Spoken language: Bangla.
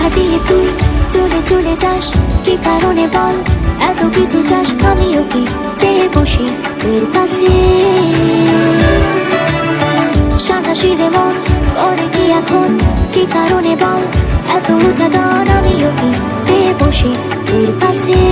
দেখা দিয়ে তুই চলে চলে যাস। কি কারণে বল? এত কিছু চাস, আমিও কি চেয়ে বসি তোর কাছে? সাদা সিদে মন করে কি এখন? কি কারণে বল? এত উঁচা ডান আমিও কি পেয়ে বসি তোর কাছে?